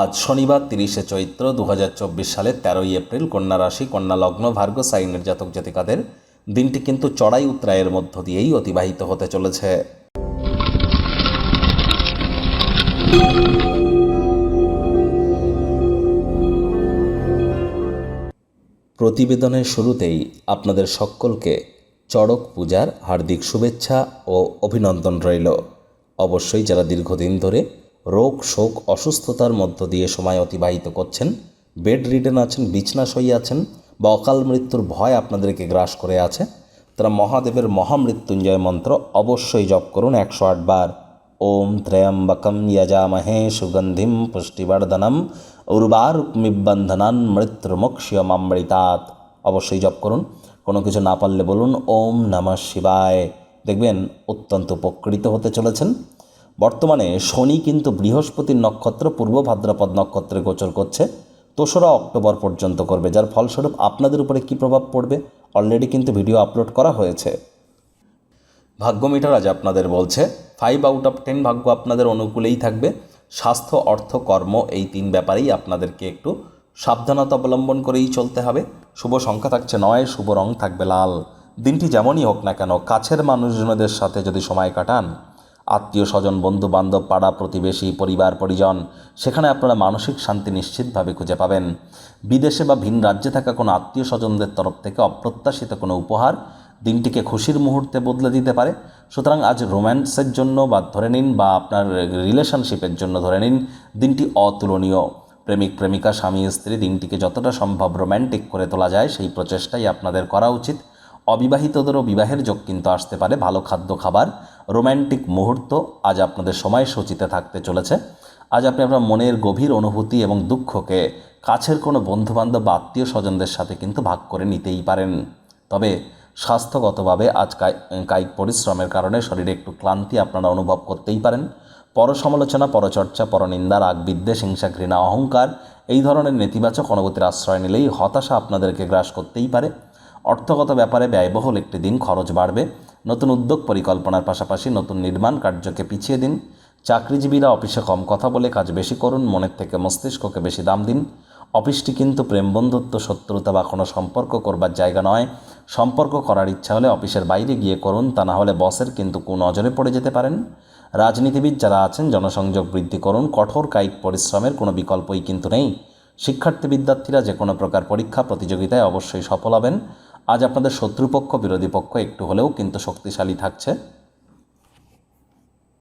আজ শনিবার তিরিশে চৈত্র দু হাজার চব্বিশ সালের তেরোই এপ্রিল কন্যা রাশি, কন্যা লগ্ন, ভার্গ সাইনের জাতক জাতিকাদের দিনটি কিন্তু চড়াই উত্তরায়ের মধ্য দিয়েই অতিবাহিত হতে চলেছে। প্রতিবেদনের শুরুতেই আপনাদের সকলকে চড়ক পূজার হার্দিক শুভেচ্ছা ও অভিনন্দন রইল। অবশ্যই যারা দীর্ঘদিন ধরে রোগ, শোক, অসুস্থতার মধ্য দিয়ে সময় অতিবাহিত করছেন। বেড রিডেন আছেন বিছনাশয়ী আছেন বা অকাল মৃত্যুর ভয় আপনাদেরকে গ্রাস করে আছে। তারা মহাদেবের মহামৃত্যুঞ্জয় মন্ত্র অবশ্যই জপ করুন একশো আট বার। ওম ত্রয়ম্বকম যজামহে সুগন্ধিম পুষ্টিবর্ধনম উর্বারুকমিবন্ধনান মৃত্যুমুক্ষিয়মামৃতাৎ অবশ্যই জপ করুন। কোনো কিছু না পারলে বলুন, ওম নমঃ শিবায়। দেখবেন অত্যন্ত উপকৃত হতে চলেছেন। বর্তমানে শনি কিন্তু বৃহস্পতির নক্ষত্র, পূর্ব ভাদ্রপদ নক্ষত্রে গোচর করছে। দোসরা অক্টোবর পর্যন্ত করবে, যার ফলস্বরূপ আপনাদের উপরে কী প্রভাব পড়বে? অলরেডি কিন্তু ভিডিও আপলোড করা হয়েছে। ভাগ্য মিটার আজ আপনাদের বলছে ফাইভ আউট অফ টেন ভাগ্য আপনাদের অনুকূলেই থাকবে। স্বাস্থ্য, অর্থ, কর্ম এই তিন ব্যাপারেই আপনাদেরকে একটু সাবধানতা অবলম্বন করেই চলতে হবে। শুভ সংখ্যা থাকছে নয়, শুভ রং থাকবে লাল। দিনটি যেমনই হোক না কেন, কাছের মানুষজনদের সাথে যদি সময় কাটান আত্মীয় স্বজন বন্ধু বান্ধব পাড়া প্রতিবেশী, পরিবার, পরিজন, সেখানে আপনারা মানসিক শান্তি নিশ্চিতভাবে খুঁজে পাবেন। বিদেশে বা ভিন রাজ্যে থাকা কোনো আত্মীয় স্বজনদের তরফ থেকে অপ্রত্যাশিত কোনো উপহার দিনটিকে খুশির মুহূর্তে বদলে দিতে পারে। সুতরাং আজ রোম্যান্সের জন্য বা ধরে নিন বা আপনার রিলেশনশিপের জন্য ধরে নিন, দিনটি অতুলনীয়। প্রেমিক, প্রেমিকা, স্বামী, স্ত্রী, দিনটিকে যতটা সম্ভব রোম্যান্টিক করে তোলা যায়, সেই প্রচেষ্টাই আপনাদের করা উচিত। অবিবাহিতদেরও বিবাহের যোগ কিন্তু আসতে পারে। ভালো খাদ্য, খাবার, রোম্যান্টিক মুহূর্ত আজ আপনাদের সময়সূচিতে থাকতে চলেছে। আজ আপনি আপনার মনের গভীর অনুভূতি এবং দুঃখকে কাছের কোনো বন্ধুবান্ধব বা আত্মীয় স্বজনদের সাথে কিন্তু ভাগ করে নিতেই পারেন। তবে স্বাস্থ্যগতভাবে আজ কায়- কায়িক পরিশ্রমের কারণে শরীরে একটু ক্লান্তি আপনারা অনুভব করতেই পারেন। পর সমালোচনা পরচর্চা, পরনিন্দা রাগ বিদ্বেষ হিংসা, ঘৃণা, অহংকার এই ধরনের নেতিবাচক অনুভূতির আশ্রয় নিলেই হতাশা আপনাদেরকে গ্রাস করতেই পারে। অর্থগত ব্যাপারে ব্যয়বহুল একটি দিন খরচ বাড়বে। নতুন উদ্যোগ পরিকল্পনার পাশাপাশি নতুন নির্মাণ কার্যকে পিছিয়ে দিন। চাকরিজীবীরা অফিসে কম কথা বলে কাজ বেশি করুন, মনের থেকে মস্তিষ্ককে বেশি দাম দিন। অফিসটি কিন্তু প্রেম, বন্ধুত্ব, শত্রুতা বা কোনো সম্পর্ক করবার জায়গা নয়। সম্পর্ক করার ইচ্ছা হলে অফিসের বাইরে গিয়ে করুন, তা না হলে বসের কিন্তু নজরে পড়ে যেতে পারেন। রাজনীতিবিদ যারা আছেন, জনসংযোগ বৃদ্ধি করুন, কঠোর কায়িক পরিশ্রমের কোনো বিকল্পই কিন্তু নেই। শিক্ষার্থী বিদ্যার্থীরা যে কোনো প্রকার পরীক্ষা, প্রতিযোগিতায় অবশ্যই সফল হবেন। আজ আপনাদের শত্রুপক্ষ বিরোধী পক্ষ একটু হলেও কিন্তু শক্তিশালী থাকছে।